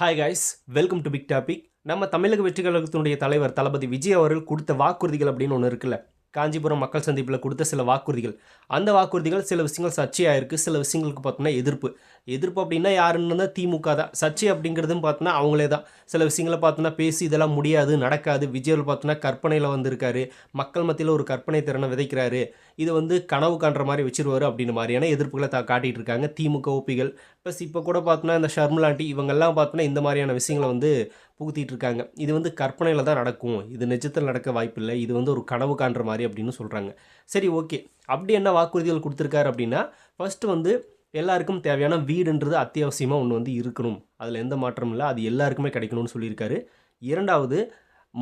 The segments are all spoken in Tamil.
Hi guys welcome to big topic நம்ம தமிழக வெற்றி கழகத்தினுடைய தலைவர் தளபதி விஜய் அவர்கள் கொடுத்த வாக்குறுதிகள் அப்படின்னு ஒன்று இருக்குல்ல? காஞ்சிபுரம் மக்கள் சந்திப்பில் கொடுத்த சில வாக்குறுதிகள். அந்த வாக்குறுதிகள் சில விஷயங்கள் சர்ச்சையாயிருக்கு. சில விஷயங்களுக்கு பார்த்தோன்னா எதிர்ப்பு. எதிர்ப்பு அப்படின்னா யாருன்னு திமுக தான். சர்ச்சை அப்படிங்கிறதும் பார்த்தோன்னா அவங்களே தான். சில விஷயங்களை பார்த்தோன்னா பேசி இதெல்லாம் முடியாது நடக்காது. விஜய் பார்த்தோன்னா கற்பனையில் வந்திருக்காரு. மக்கள் மத்தியில் ஒரு கற்பனை திறனை விதைக்கிறாரு. இது வந்து கனவு காண்ற மாதிரி வச்சிருவார் அப்படின்னு மாதிரியான எதிர்ப்புகளை தா காட்டிகிட்டு இருக்காங்க. திமுக ஓபிகள் ப்ளஸ் இப்போ கூட பார்த்தோன்னா இந்த ஷர்மிலாண்டி இவங்கெல்லாம் பார்த்தோன்னா இந்த மாதிரியான விஷயங்களை வந்து புகுத்திட்டு இருக்காங்க இது வந்து கற்பனையில் தான் நடக்கும். இது நிஜத்தில் நடக்க வாய்ப்பில்லை. இது வந்து ஒரு கனவு காண்ற மாதிரி அப்படின்னு சொல்கிறாங்க சரி ஓகே. அப்படி என்ன வாக்குறுதிகள் கொடுத்துருக்காரு அப்படின்னா ஃபஸ்ட்டு வந்து எல்லாருக்கும் தேவையான வீடுன்றது அத்தியாவசியமாக ஒன்று வந்து இருக்கணும். அதில் எந்த மாற்றமும் இல்லை. அது எல்லாருக்குமே கிடைக்கணும்னு சொல்லியிருக்காரு. இரண்டாவது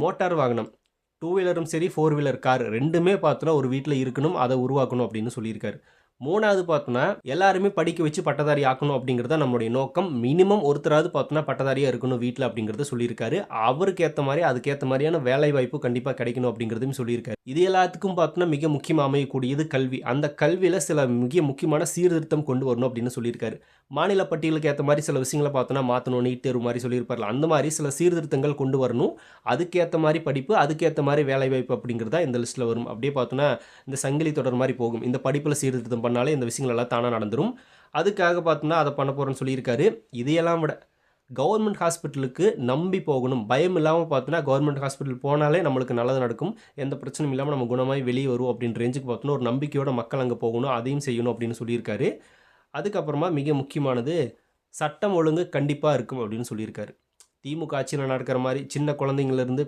மோட்டார் வாகனம். டூ வீலரும் சரி ஃபோர் வீலர் கார் ரெண்டுமே பார்த்தோன்னா ஒரு வீட்டில் இருக்கணும் அதை உருவாக்கணும் அப்படின்னு சொல்லியிருக்காரு. மூணாவது பார்த்தோன்னா எல்லாருமே படிக்க வச்சு பட்டதாரி ஆக்கணும் அப்படிங்கிறத நம்மளுடைய நோக்கம். மினிமம் ஒருத்தராவது பார்த்தோன்னா பட்டதாரியாக இருக்கணும் வீட்டில் அப்படிங்கிறத சொல்லியிருக்காரு. அவருக்கு ஏற்ற மாதிரி அதுக்கேற்ற மாதிரியான வேலை வாய்ப்பு கண்டிப்பாக கிடைக்கணும் அப்படிங்கிறதையும் சொல்லியிருக்காரு. இது எல்லாத்துக்கும் பார்த்தோன்னா மிக முக்கியமாக அமையக்கூடியது கல்வி. அந்த கல்வியில் சில மிக முக்கியமான சீர்திருத்தம் கொண்டு வரணும் அப்படின்னு சொல்லியிருக்காரு. மாநில பட்டியலுக்கு ஏற்ற மாதிரி சில விஷயங்களை பார்த்தோன்னா மாற்றணும் நீட் தேர்வு மாதிரி சொல்லியிருப்பார்ல அந்த மாதிரி சில சீர்திருத்தங்கள் கொண்டு வரணும். அதுக்கேற்ற மாதிரி படிப்பு அதுக்கேற்ற மாதிரி வேலை வாய்ப்பு அப்படிங்கிறதா இந்த லிஸ்ட்டில் வரும். அப்படியே பார்த்தோன்னா இந்த சங்கிலி தொடர் மாதிரி போகும். இந்த படிப்பில் சீர்திருத்தம் பண்ண பண்ணாலே இந்த விஷயங்கள் எல்லாம் தானாக நடந்துடும் அதுக்காக பார்த்தோன்னா அதை பண்ண போகிறேன்னு சொல்லியிருக்காரு. இதையெல்லாம் விட கவர்மெண்ட் ஹாஸ்பிட்டலுக்கு நம்பி போகணும். பயம் இல்லாமல் பார்த்தோன்னா கவர்மெண்ட் ஹாஸ்பிட்டல் போனாலே நம்மளுக்கு நல்லது நடக்கும். எந்த பிரச்சனையும் இல்லாமல் நம்ம குணமாய் வெளியே வரும் அப்படின்ற ரேஞ்சுக்கு பார்த்தோன்னா ஒரு நம்பிக்கையோட மக்கள் அங்கே போகணும். அதையும் செய்யணும் அப்படின்னு சொல்லியிருக்காரு. அதுக்கப்புறமா மிக முக்கியமானது சட்டம் ஒழுங்கு கண்டிப்பாக இருக்கும் அப்படின்னு சொல்லியிருக்காரு. திமுக ஆட்சியில் நடக்கிற மாதிரி சின்ன குழந்தைங்கள்லேருந்து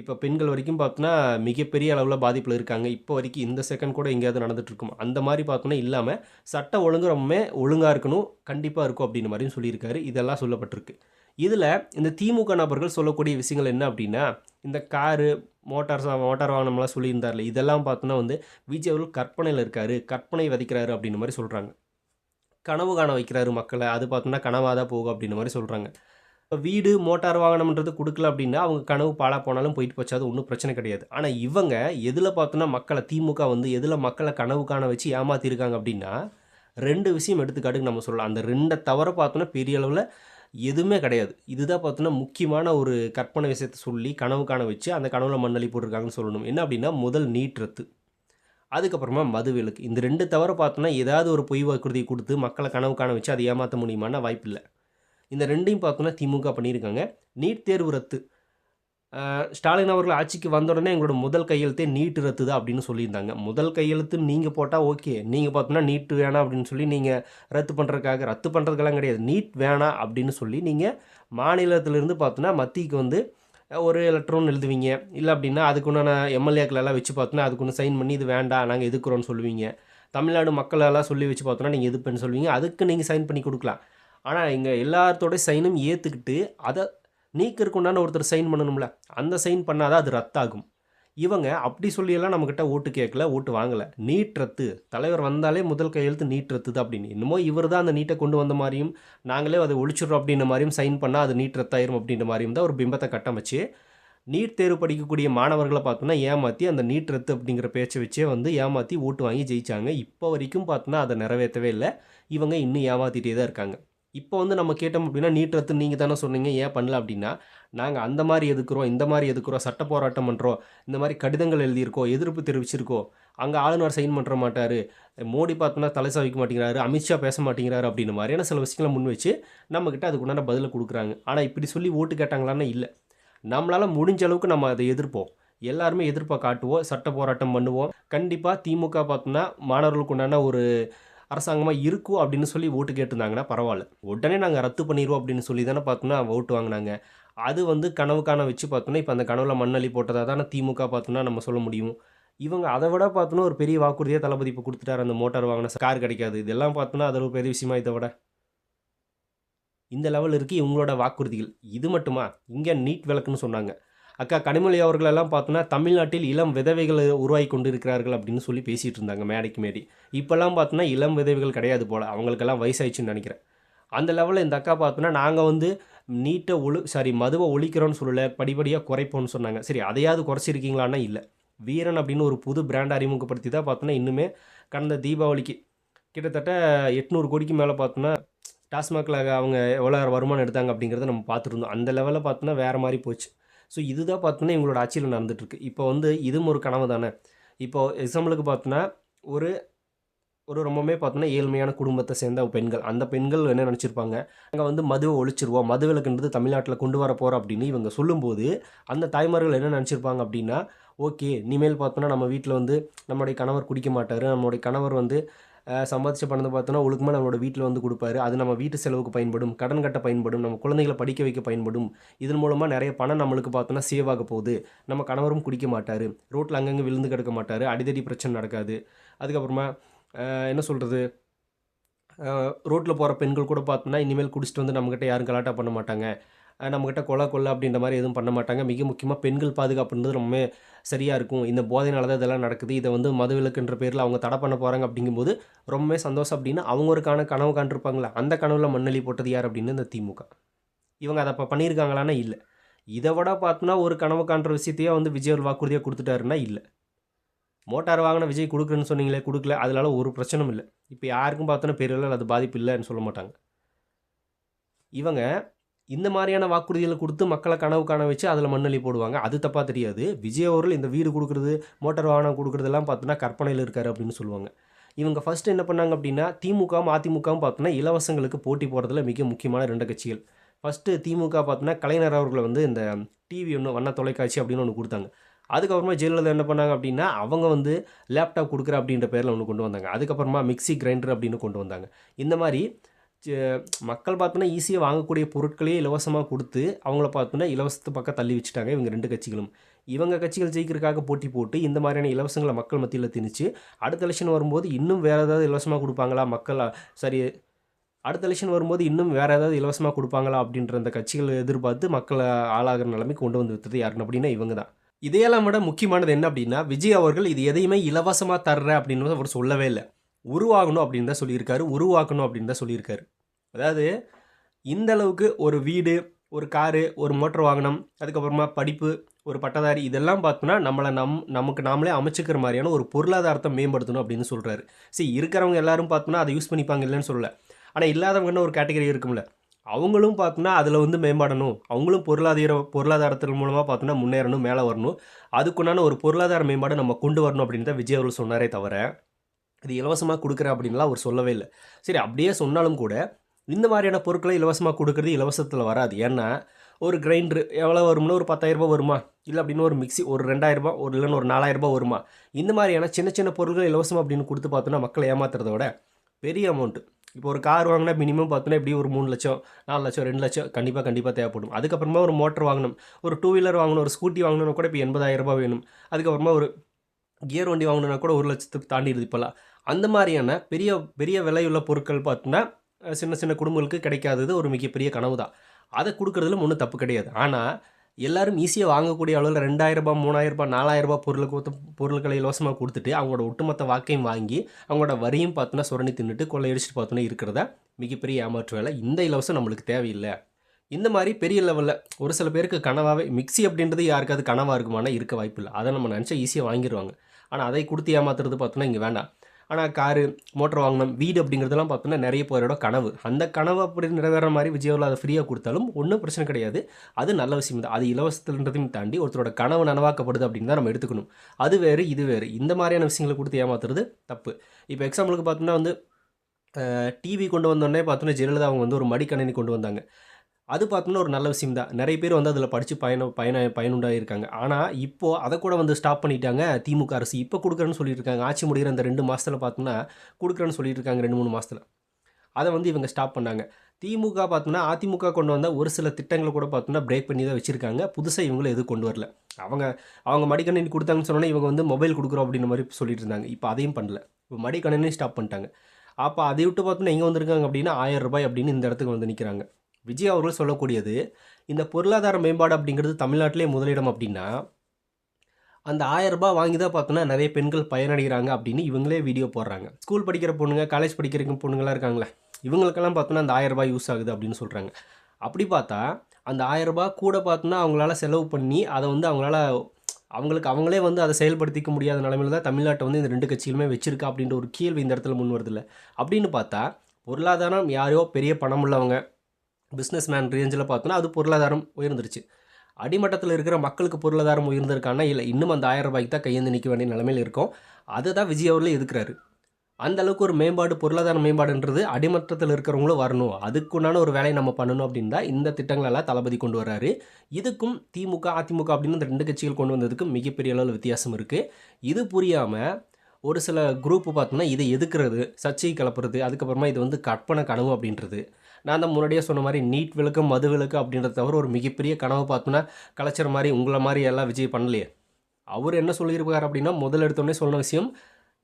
இப்போ பெண்கள் வரைக்கும் பார்த்தோன்னா மிகப்பெரிய அளவில் பாதிப்பில் இருக்காங்க. இப்போ வரைக்கும் இந்த செகண்ட் கூட எங்கேயாவது நடந்துகிட்ருக்கும் அந்த மாதிரி பார்த்தோன்னா இல்லாமல் சட்ட ஒழுங்கு ரொம்பவே ஒழுங்காக இருக்கணும் கண்டிப்பாக இருக்கும் அப்படின்னு மாதிரியும் சொல்லியிருக்காரு. இதெல்லாம் சொல்லப்பட்டிருக்கு. இதில் இந்த திமுக நபர்கள் சொல்லக்கூடிய விஷயங்கள் என்ன அப்படின்னா இந்த காரு மோட்டார் சா மோட்டார் வாகனம்லாம் சொல்லியிருந்தார்ல. இதெல்லாம் பார்த்தோன்னா வந்து விஜய் அவர்கள் கற்பனையில் இருக்கார் கற்பனை விதைக்கிறாரு அப்படின்னு மாதிரி சொல்கிறாங்க கனவு காண வைக்கிறாரு மக்களை. அது பார்த்தோன்னா கனவாக தான் போகும் அப்படின்னு மாதிரி சொல்கிறாங்க இப்போ வீடு மோட்டார் வாகனம்ன்றது கொடுக்கல அப்படின்னா அவங்க கனவு பாழா போனாலும் போயிட்டு போச்சு. அது ஒன்றும் பிரச்சனை கிடையாது. ஆனால் இவங்க எதில் பார்த்தோன்னா மக்களை திமுக வந்து எதில் மக்களை கனவு காண வச்சு ஏமாத்திருக்காங்க அப்படின்னா ரெண்டு விஷயம் எடுத்துக்காட்டுக்கு நம்ம சொல்லலாம். அந்த ரெண்டை தவிர பார்த்தோன்னா பெரிய அளவில் எதுவுமே கிடையாது. இதுதான் பார்த்தோன்னா முக்கியமான ஒரு கற்பனை விஷயத்தை சொல்லி கனவு காண வச்சு அந்த கனவுல மண்ணளி போட்டிருக்காங்கன்னு சொல்லணும். என்ன அப்படின்னா முதல் நீட் ரத்து அதுக்கப்புறமா மதுவிலக்கு. இந்த ரெண்டு தவிர பார்த்தோன்னா ஏதாவது ஒரு பொய் வாக்குறுதி கொடுத்து மக்களை கனவு காண வச்சு அதை ஏமாற்ற முடியுமான்னா வாய்ப்பில்லை. இந்த ரெண்டையும் பார்த்தோன்னா திமுக பண்ணியிருக்காங்க. நீட் தேர்வு ரத்து. ஸ்டாலின் அவர்கள் ஆட்சிக்கு வந்த உடனே எங்களோட முதல் கையெழுத்தே நீட்டு ரத்து தான் அப்படின்னு சொல்லியிருந்தாங்க. முதல் கையெழுத்து நீங்கள் போட்டால் ஓகே. நீங்கள் பார்த்தோன்னா நீட் வேணாம் அப்படின்னு சொல்லி நீங்கள் ரத்து பண்ணுறதுக்காக ரத்து பண்ணுறதுக்கெல்லாம் கிடையாது. நீட் வேணாம் அப்படின்னு சொல்லி நீங்கள் மாநிலத்திலேருந்து பார்த்தோன்னா மத்திக்கு வந்து ஒரு லெட்டரும் ஒன்று எழுதுவீங்க. இல்லை அப்படின்னா அதுக்குண்டான எம்எல்ஏக்கள் எல்லாம் வச்சு பார்த்தோன்னா அதுக்கு ஒன்று சைன் பண்ணி இது வேண்டாம் நாங்கள் எதுக்குறோன்னு சொல்லுவீங்க. தமிழ்நாடு மக்களெல்லாம் சொல்லி வச்சு பார்த்தோன்னா நீங்கள் எதுப்புன்னு சொல்லுவீங்க. அதுக்கு நீங்கள் சைன் பண்ணி கொடுக்கலாம். ஆனால் இங்கே எல்லாத்தோட சைனும் ஏற்றுக்கிட்டு அதை நீக்கிறதுக்கு உண்டான ஒருத்தர் சைன் பண்ணணும்ல அந்த சைன் பண்ணாதான் அது ரத்தாகும். இவங்க அப்படி சொல்லியெல்லாம் நம்மக்கிட்ட ஓட்டு கேட்கல ஓட்டு வாங்கலை. நீட் ரத்து. தலைவர் வந்தாலே முதல் கையெழுத்து நீட் ரத்து தான் அப்படின்னு. இன்னமோ இவர் தான் அந்த நீட்டை கொண்டு வந்த மாதிரியும் நாங்களே அதை ஒழிச்சிடுறோம் அப்படின்ற மாதிரியும் சைன் பண்ணால் அது நீட் ரத்தாயிரும் அப்படின்ற மாதிரியும் தான் ஒரு பிம்பத்தை கட்டமைச்சு நீட் தேர்வு படிக்கக்கூடிய மாணவர்களை பார்த்தோன்னா ஏமாற்றி அந்த நீட் ரத்து அப்படிங்கிற பேச்சை வச்சே வந்து ஏமாற்றி ஓட்டு வாங்கி ஜெயிச்சாங்க. இப்போ வரைக்கும் பார்த்தோன்னா அதை நிறைவேற்றவே இல்லை. இவங்க இன்னும் ஏமாற்றிட்டே தான் இருக்காங்க. இப்போ வந்து நம்ம கேட்டோம் அப்படின்னா நீட் ரத்து நீங்கள் தானே சொன்னீங்க ஏன் பண்ணல? அப்படின்னா நாங்கள் அந்த மாதிரி எதுக்குறோம் இந்த மாதிரி எதுக்குறோம் சட்ட போராட்டம் பண்ணுறோம் இந்த மாதிரி கடிதங்கள் எழுதியிருக்கோம் எதிர்ப்பு தெரிவிச்சிருக்கோம் அங்கே ஆளுநர் சைன் பண்ணுற மாட்டார் மோடி பார்த்தோன்னா தலை சாவிக்க மாட்டேங்கிறாரு அமித்ஷா பேச மாட்டேங்கிறாரு அப்படின்னு மாதிரியான சில விஷயங்களை முன் வச்சு நம்மக்கிட்ட அதுக்கு உண்டான பதிலை கொடுக்குறாங்க. ஆனால் இப்படி சொல்லி ஓட்டு கேட்டாங்களான்னா இல்லை. நம்மளால் முடிஞ்ச அளவுக்கு நம்ம அதை எதிர்ப்போம். எல்லாருமே எதிர்ப்பை காட்டுவோம் சட்ட போராட்டம் பண்ணுவோம். கண்டிப்பாக திமுக பார்த்தோம்னா மாணவர்களுக்கு உண்டான ஒரு அரசாங்கமாக இருக்கும் அப்படின்னு சொல்லி ஓட்டு கேட்டிருந்தாங்கன்னா பரவாயில்ல. உடனே நாங்கள் ரத்து பண்ணிடுவோம் அப்படின்னு சொல்லி தானே பார்த்தோன்னா ஓட்டு வாங்கினாங்க. அது வந்து கனவுக்கான வச்சு பார்த்தோன்னா இப்போ அந்த கனவில் மண்ணள்ளி போட்டதாக தானே திமுக பார்த்தோன்னா நம்ம சொல்ல முடியும். இவங்க அதை விட பார்த்தோன்னா ஒரு பெரிய வாக்குறுதியாக தளபதி இப்போ கொடுத்துட்டாரு. அந்த மோட்டார் வாங்கின கார் கிடைக்காது. இதெல்லாம் பார்த்தோன்னா அது ஒரு பெரிய விஷயமா இதை விட. இந்த லெவல் இருக்குது இவங்களோட வாக்குறுதிகள். இது மட்டுமா? இங்கே நீட் விளக்குன்னு சொன்னாங்க. அக்கா கனிமொழி அவர்களெல்லாம் பார்த்தோன்னா தமிழ்நாட்டில் இளம் விதவைகள் உருவாகி கொண்டு இருக்கிறார்கள் அப்படின்னு சொல்லி பேசிகிட்டு இருந்தாங்க மேடைக்கு மேடி. இப்போல்லாம் பார்த்தோன்னா இளம் விதவைகள் கிடையாது போல். அவங்களுக்கெல்லாம் வயசாயிடுச்சுன்னு நினைக்கிறேன். அந்த லெவலில் இந்த அக்கா பார்த்தோன்னா நாங்கள் வந்து நீட்டை ஒழு சாரி மதுவை ஒழிக்கிறோன்னு சொல்லலை படிப்படியாக குறைப்போம்னு சொன்னாங்க. சரி அதையாவது குறைச்சிருக்கீங்களான்னா இல்லை. வீரன் அப்படின்னு ஒரு புது பிராண்ட் அறிமுகப்படுத்தி தான் பார்த்தோன்னா இன்னுமே கடந்த தீபாவளிக்கு கிட்டத்தட்ட எட்நூறு கோடிக்கு மேலே பார்த்தோன்னா டாஸ்மாகில் அவங்க எவ்வளோ வருமானம் எடுத்தாங்க அப்படிங்கிறத நம்ம பார்த்துருந்தோம் அந்த லெவலில் பார்த்தோன்னா வேறு மாதிரி போச்சு. ஸோ இதுதான் பார்த்தோன்னா இவங்களோட ஆட்சியில் நடந்துகிட்ருக்கு இப்போ வந்து இதுவும் ஒரு கனவு தானே? இப்போது எக்ஸாம்பிளுக்கு பார்த்தோன்னா ஒரு ஒரு ரொம்பவுமே பார்த்தோன்னா ஏழ்மையான குடும்பத்தை சேர்ந்த பெண்கள். அந்த பெண்கள் என்ன நினச்சிருப்பாங்க? அங்கே வந்து மதுவை ஒழிச்சிருவோம் மதுவிலக்குன்றது தமிழ்நாட்டில் கொண்டு வர போகிறோம் அப்படின்னு இவங்க சொல்லும்போது அந்த தாய்மார்கள் என்ன நினச்சிருப்பாங்க அப்படின்னா ஓகே இனிமேல் பார்த்தோன்னா நம்ம வீட்டில் வந்து நம்மளுடைய கணவர் குடிக்க மாட்டார் நம்மளுடைய கணவர் வந்து சம்பாதிச்ச பணத்தை பார்த்தோன்னா ஒழுக்கமாக நம்மளோட வீட்டில் வந்து கொடுப்பாரு. அது நம்ம வீட்டு செலவுக்கு பயன்படும் கடன் கட்ட பயன்படும் நம்ம குழந்தைகளை படிக்க வைக்க பயன்படும். இதன் மூலமாக நிறைய பணம் நம்மளுக்கு பார்த்தோன்னா சேவ் ஆக போகுது. நம்ம கணவரும் குடிக்க மாட்டார். ரோட்டில் அங்கங்கே விழுந்து கிடக்க மாட்டார். அடிதடி பிரச்சனை நடக்காது. அதுக்கப்புறமா என்ன சொல்கிறது ரோட்டில் போகிற பெண்கள் கூட பார்த்தோன்னா இனிமேல் குடிச்சிட்டு வந்து நம்மக்கிட்ட யாரும் கலாட்டா பண்ண மாட்டாங்க. நம்மக்கிட்ட கொலை கொள்ளை அப்படின்ற மாதிரி எதுவும் பண்ண மாட்டாங்க. மிக முக்கியமாக பெண்கள் பாதுகாப்புன்றது ரொம்ப சரியாக இருக்கும். இந்த போதைனால தான் இதெல்லாம் நடக்குது. இதை வந்து மதுவிலக்குன்ற பேரில் அவங்க தடை பண்ண போகிறாங்க அப்படிங்கும்போது ரொம்பவே சந்தோஷம். அப்படின்னா அவங்க ஒரு காண கனவு காண்டிருப்பாங்களே அந்த கனவுல மண்ணலி போட்டது யார் அப்படின்னு இந்த திமுக இவங்க அதை அப்போ பண்ணியிருக்காங்களான்னா இல்லை. இதை விட பார்த்தோன்னா ஒரு கனவு காண்ற விஷயத்தையே வந்து விஜய் வாக்குறுதியாக கொடுத்துட்டாருன்னா இல்லை. மோட்டார் வாங்கின விஜய் கொடுக்குறேன்னு சொன்னீங்களே கொடுக்கல. அதனால ஒரு பிரச்சனையும் இல்லை. இப்போ யாருக்கும் பார்த்தோன்னா பெரிய அது பாதிப்பு இல்லைன்னு சொல்ல மாட்டாங்க. இவங்க இந்த மாதிரியான வாக்குறுதிகளை கொடுத்து மக்களை கனவு காண வச்சு அதில் மண்ணள்ளி போடுவாங்க. அது தப்பாக தெரியாது. விஜய் அவர்கள் இந்த வீடு கொடுக்குறது மோட்டார் வாகனம் கொடுக்குறதெல்லாம் பார்த்தோன்னா கற்பனையில் இருக்கார் அப்படின்னு சொல்லுவாங்க. இவங்க ஃபஸ்ட்டு என்ன பண்ணாங்க அப்படின்னா திமுகவும் அதிமுகவும் பார்த்தோன்னா இலவசங்களுக்கு போட்டி போகிறதுல மிக முக்கியமான ரெண்டு கட்சிகள். ஃபஸ்ட்டு திமுக பார்த்தோன்னா கலைஞர் அவர்களை வந்து இந்த டிவி ஒன்று வண்ண தொலைக்காட்சி அப்படின்னு ஒன்று கொடுத்தாங்க. அதுக்கப்புறமா ஜெயலலிதா என்ன பண்ணாங்க அப்படின்னா அவங்க வந்து லேப்டாப் கொடுக்குற அப்படின்ற பேரில் ஒன்று கொண்டு வந்தாங்க. அதுக்கப்புறமா மிக்ஸி கிரைண்டர் அப்படின்னு கொண்டு வந்தாங்க. இந்த மாதிரி மக்கள் பார்த்தோன்னா ஈஸியாக வாங்கக்கூடிய பொருட்களையே இலவசமாக கொடுத்து அவங்கள பார்த்தோன்னா இலவசத்து பக்கம் தள்ளி வச்சுட்டாங்க இவங்க ரெண்டு கட்சிகளும். இவங்க கட்சிகள் ஜெயிக்கிறதுக்காக போட்டி போட்டு இந்த மாதிரியான இலவசங்களை மக்கள் மத்தியில் திணிச்சு அடுத்த எலெக்ஷன் வரும்போது இன்னும் வேறு ஏதாவது இலவசமாக கொடுப்பாங்களா மக்கள் சரி அடுத்த எலெக்ஷன் வரும்போது இன்னும் வேறு ஏதாவது இலவசமாக கொடுப்பாங்களா அப்படின்ற அந்த கட்சிகளை எதிர்பார்த்து மக்களை ஆளாகிற நிலைமைக்கு கொண்டு வந்து விட்டது யாருன்னு அப்படின்னா இவங்க தான். இதையெல்லாம் விட முக்கியமானது என்ன அப்படின்னா விஜய் அவர்கள் இது எதையுமே இலவசமாக தர்ற அப்படின்னு அவர் சொல்லவே இல்லை. உருவாகணும் அப்படின்னு தான் சொல்லியிருக்காரு. உருவாக்கணும் அப்படின்னு தான் சொல்லியிருக்காரு. அதாவது இந்த அளவுக்கு ஒரு வீடு ஒரு காரு ஒரு மோட்டர் வாகனம் அதுக்கப்புறமா படிப்பு ஒரு பட்டதாரி இதெல்லாம் பார்த்தோன்னா நம்மளை நம் நமக்கு நாமளே அமைச்சிக்கிற மாதிரியான ஒரு பொருளாதாரத்தை மேம்படுத்தணும் அப்படின்னு சொல்கிறாரு சரி இருக்கிறவங்க எல்லாரும் பார்த்தோன்னா அதை யூஸ் பண்ணிப்பாங்க இல்லைன்னு சொல்லலை. ஆனால் இல்லாதவங்கன்னு ஒரு கேட்டகரி இருக்கும்ல. அவங்களும் பார்த்தோன்னா அதில் வந்து மேம்படணும். அவங்களும் பொருளாதார பொருளாதாரத்தின் மூலமாக பார்த்தோன்னா முன்னேறணும் மேலே வரணும். அதுக்குண்டான ஒரு பொருளாதார மேம்பாடு நம்ம கொண்டு வரணும் அப்படின்னு தான் விஜய் அவர்கள் சொன்னாரே தவிர இது இலவசமாக கொடுக்குறேன் அப்படின்லாம் அவர் சொல்லவே இல்லை. சரி அப்படியே சொன்னாலும் கூட இந்த மாதிரியான பொருட்களை இலவசமாக கொடுக்குறது இலவசத்தில் வராது. ஏன்னா ஒரு கிரைண்டர் எவ்வளோ வரும்னா ஒரு பத்தாயிரரூபா வருமா? இல்லை அப்படின்னு ஒரு மிக்சி ஒரு ரெண்டாயிரரூபா ஒரு இல்லைன்னு ஒரு நாலாயிரரூபா வருமா? இந்த மாதிரியான சின்ன சின்ன பொருட்கள் இலவசமாக அப்படின்னு கொடுத்து பார்த்தோன்னா மக்களை ஏமாத்துறத விட பெரிய அமௌண்ட்டு இப்போ ஒரு கார் வாங்கினா மினிமம் பார்த்தோன்னா எப்படி ஒரு மூணு லட்சம் நாலு லட்சம் ரெண்டு லட்சம் கண்டிப்பாக கண்டிப்பாக தேவைப்படும். அதுக்கப்புறமா ஒரு மோட்டர் வாங்கணும். ஒரு டூ வீலர் வாங்கணும் ஒரு ஸ்கூட்டி வாங்கணும்னா கூட இப்போ 80000 ரூபாய் வேணும். அதுக்கப்புறமா ஒரு கியர் வண்டி வாங்கணும்னா கூட ஒரு லட்சத்துக்கு தாண்டிடுது இப்போலாம் அந்த மாதிரியான பெரிய பெரிய விலையுள்ள பொருட்கள் பார்த்தோன்னா சின்ன சின்ன குடும்பங்களுக்கு கிடைக்காதது ஒரு மிகப்பெரிய கனவு தான் அதை கொடுக்குறதுல ஒன்றும் தப்பு கிடையாது. ஆனால் எல்லோரும் ஈஸியாக வாங்கக்கூடிய அளவில் ரெண்டாயிரரூபா மூணாயிரரூபா நாலாயிரரூபா பொருளை நாலாயிரம் பொருளுக்கு பொருட்களை இலவசமாக கொடுத்துட்டு அவங்களோட ஒட்டுமொத்த வாக்கையும் வாங்கி அவங்களோட வரியும் பார்த்தோன்னா சுரணி தின்னுட்டு கொள்ளையடிச்சிட்டு பார்த்தோன்னா இருக்கிறத மிகப்பெரிய ஏமாற்று வேலை. இந்த இலவசம் நம்மளுக்கு தேவையில்லை. இந்த மாதிரி பெரிய லெவலில் ஒரு சில பேருக்கு கனவாகவே மிக்சி அப்படின்றது யாருக்காவது கனவாக இருக்குமானா இருக்க வாய்ப்பு இல்லை. அதை நம்ம நினச்சா ஈஸியாக வாங்கிடுவாங்க ஆனால் அதை கொடுத்து ஏமாத்துறது பார்த்தோன்னா இங்கே வேண்டாம். ஆனால் காரு மோட்டர் வாங்கணும் வீடு அப்படிங்கிறதெல்லாம் பார்த்தோன்னா நிறைய பேரோட கனவு. அந்த கனவு அப்படி நிறைவேற மாதிரி விஜயவில் அதை ஃப்ரீயாக கொடுத்தாலும் ஒன்றும் பிரச்சனை கிடையாது. அது நல்ல விஷயம் தான். அது இலவசத்துன்றதையும் தாண்டி ஒருத்தரோட கனவு நனவாக்கப்படுது அப்படின்னு தான் நம்ம எடுத்துக்கணும். அது வேறு இது வேறு. இந்த மாதிரியான விஷயங்களை கொடுத்து ஏமாத்துறது தப்பு. இப்போ எக்ஸாம்பிளுக்கு பார்த்தோம்னா வந்து டிவி கொண்டு வந்தோடனே பார்த்தோன்னா ஜெயலலிதா அவங்க வந்து ஒரு மடிக்கணினி கொண்டு வந்தாங்க. அது பார்த்தோன்னா ஒரு நல்ல விஷயம் தான். நிறைய பேர் வந்து அதில் படித்து பயண பயண பயனுண்டாக இருக்காங்க ஆனால் இப்போது அதை கூட வந்து ஸ்டாப் பண்ணிட்டாங்க திமுக அரசு. இப்போ கொடுக்குறேன்னு சொல்லியிருக்காங்க. ஆட்சி முடிகிற அந்த ரெண்டு மாதத்தில் பார்த்தோன்னா கொடுக்குறேன்னு சொல்லிட்டு இருக்காங்க ரெண்டு மூணு மாதத்தில் அதை வந்து இவங்க ஸ்டாப் பண்ணாங்க. திமுக பார்த்தோன்னா அதிமுக கொண்டு வந்தால் ஒரு சில திட்டங்களை கூட பார்த்தோன்னா பிரேக் பண்ணி தான் வச்சுருக்காங்க. புதுசாக இவங்களை எதுவும் கொண்டு வரல. அவங்க அவங்க மடிக்கணினி கொடுத்தாங்கன்னு சொன்னோன்னே இவங்க வந்து மொபைல் கொடுக்குறோம் அப்படின்ற மாதிரி சொல்லிட்டு இருந்தாங்க. இப்போ அதையும் பண்ணல. இப்போ மடிக்கணினி ஸ்டாப் பண்ணிட்டாங்க. அப்போ அதை விட்டு பார்த்தோன்னா எங்கே வந்திருக்காங்க அப்படின்னா ஆயிரம் ரூபாய் அப்படின்னு இந்த இடத்துக்கு வந்து நிற்கிறாங்க விஜய் அவர்கள் சொல்லக்கூடியது இந்த பொருளாதார மேம்பாடு அப்படிங்கிறது தமிழ்நாட்டிலே முதலிடம் அப்படின்னா அந்த ஆயிரம் ரூபாய் வாங்கி தான் பார்த்தோன்னா நிறைய பெண்கள் பயனடைகிறாங்க அப்படின்னு இவங்களே வீடியோ போடுறாங்க. ஸ்கூல் படிக்கிற பொண்ணுங்க காலேஜ் படிக்கிற பொண்ணுங்களாம் இருக்காங்களே இவங்களுக்கெல்லாம் பார்த்தோன்னா அந்த ஆயிரம் ரூபாய் யூஸ் ஆகுது அப்படின்னு சொல்கிறாங்க அப்படி பார்த்தா அந்த ஆயிரம் ரூபாய் கூட பார்த்தோன்னா அவங்களால செலவு பண்ணி அதை வந்து அவங்களால அவங்களுக்கு அவங்களே வந்து அதை செயல்படுத்திக்க முடியாத நிலமையில தான் தமிழ்நாட்டை வந்து இந்த ரெண்டு கட்சிகளுமே வச்சிருக்கா அப்படின்ற ஒரு கேள்வி இந்த இடத்துல முன் வருதில்ல. அப்படின்னு பார்த்தா பொருளாதாரம் யாரையோ பெரிய பணம் உள்ளவங்க பிஸ்னஸ் மேன் ரேஞ்சில் பார்த்தோன்னா அது பொருளாதாரம் உயர்ந்துருச்சு. அடிமட்டத்தில் இருக்கிற மக்களுக்கு பொருளாதாரம் உயர்ந்திருக்கானா இல்லை இன்னும் அந்த ஆயிரம் ரூபாய்க்கு தான் கையேந்து நிற்க வேண்டிய நிலமையில் இருக்கும். அதை தான் விஜய் அவர்களே எதுக்குறாரு அந்த அளவுக்கு ஒரு மேம்பாடு பொருளாதார மேம்பாடுன்றது அடிமட்டத்தில் இருக்கிறவங்களும் வரணும். அதுக்குண்டான ஒரு வேலையை நம்ம பண்ணணும் அப்படின்னு தான் இந்த திட்டங்களெல்லாம் தளபதி கொண்டு வர்றாரு. இதுக்கும் திமுக அதிமுக அப்படின்னு இந்த ரெண்டு கட்சிகள் கொண்டு வந்ததுக்கு மிகப்பெரிய அளவில் வித்தியாசம் இருக்குது இது புரியாமல் ஒரு சில குரூப்பு பார்த்தோம்னா இதை எதுக்குறது? சர்ச்சையை கிளப்புறது அதுக்கப்புறமா இது வந்து கற்பனை கனவு அப்படின்றது. நான் தான் முன்னாடியே சொன்ன மாதிரி நீட் விளக்கு மது விளக்கு அப்படின்றத தவிர ஒரு மிகப்பெரிய கனவு பார்த்தோன்னா கலைச்சர் மாதிரி உங்களை மாதிரி எல்லாம் விஜய் பண்ணலையே. அவர் என்ன சொல்லியிருப்பார் அப்படின்னா முதல் எடுத்தோடனே சொன்ன விஷயம்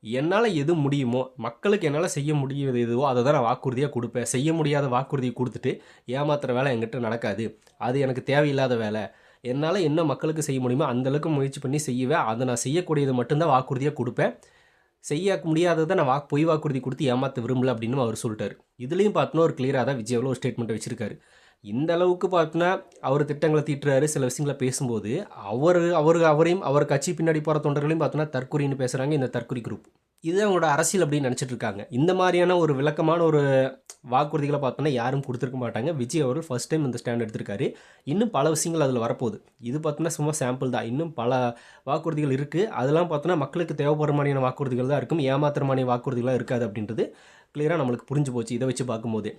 என்னால் எது முடியுமோ மக்களுக்கு என்னால் செய்ய முடியுது எதுவோ அதை தான் நான் வாக்குறுதியாக கொடுப்பேன். செய்ய முடியாத வாக்குறுதியை கொடுத்துட்டு ஏமாத்துற வேலை என்கிட்ட நடக்காது. அது எனக்கு தேவையில்லாத வேலை. என்னால் என்ன மக்களுக்கு செய்ய முடியுமோ அந்தளவுக்கு முயற்சி பண்ணி செய்வேன். அதை நான் செய்யக்கூடியது மட்டும்தான் வாக்குறுதியாக கொடுப்பேன். செய்ய முடியாததை நான் வாக்கு பொய் வாக்குறுதி கொடுத்து ஏமாற்ற விரும்பல அப்படின்னு அவர் சொல்லிட்டார். இதுலேயும் பார்த்தோன்னா ஒரு கிளியராக தான் விஜய் ஒரு ஸ்டேட்மெண்ட்டை வச்சிருக்காரு. இந்த அளவுக்கு பார்த்தோன்னா அவர் திட்டங்களை தீட்டுறாரு சில விஷயங்களை பேசும்போது அவர் அவர் அவரையும் அவர் கட்சி பின்னாடி போகிற தொண்டர்களையும் பார்த்தோன்னா தற்கொலைன்னு பேசுகிறாங்க இந்த தற்கொலை குரூப் இதுதான் அவங்களோட அரசியல் அப்படின்னு நினச்சிட்டு இருக்காங்க. இந்த மாதிரியான ஒரு விளக்கமான ஒரு வாக்குறுதிகளை பார்த்தோன்னா யாரும் கொடுத்துருக்க மாட்டாங்க. விஜய் அவர்கள் ஃபஸ்ட் டைம் இந்த ஸ்டாண்ட் எடுத்திருக்காரு. இன்னும் பல விஷயங்கள் அதில் வரப்போகுது. இது பார்த்தோன்னா சும்மா சாம்பிள் தான். இன்னும் பல வாக்குறுதிகள் இருக்குது அதெல்லாம் பார்த்தோன்னா மக்களுக்கு தேவைப்படுற மாதிரியான வாக்குறுதிகள் தான் இருக்கும். ஏமாத்துற மாதிரியான வாக்குறுதிகளாக இருக்காது அப்படின்றது கிளியராக நம்மளுக்கு புரிஞ்சு போச்சு. இதை வச்சு பார்க்கும்போது.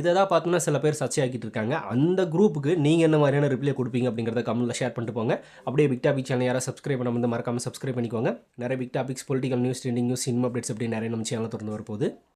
இதை தான் பார்த்தோன்னா சில பேர் சர்ச்சையாக்கிட்டு இருக்காங்க. அந்த குரூப்புக்கு நீங்கள் என்ன மாதிரியான ரிப்ளை கொடுப்பீங்க அப்படிங்கிறத கமெண்ட்டில் ஷேர் பண்ணிட்டு போங்க. அப்படியே பிக் டாபிக் சேனல் யாராவது சப்ஸ்கிரைப் பண்ண வந்து மறக்காமல் சப்ஸ்கிரைப் பண்ணிக்கோங்க. நிறைய big topics political news trending news cinema updates அப்படி நிறைய நம்ம சேனல் திறந்து வரப்போகுது.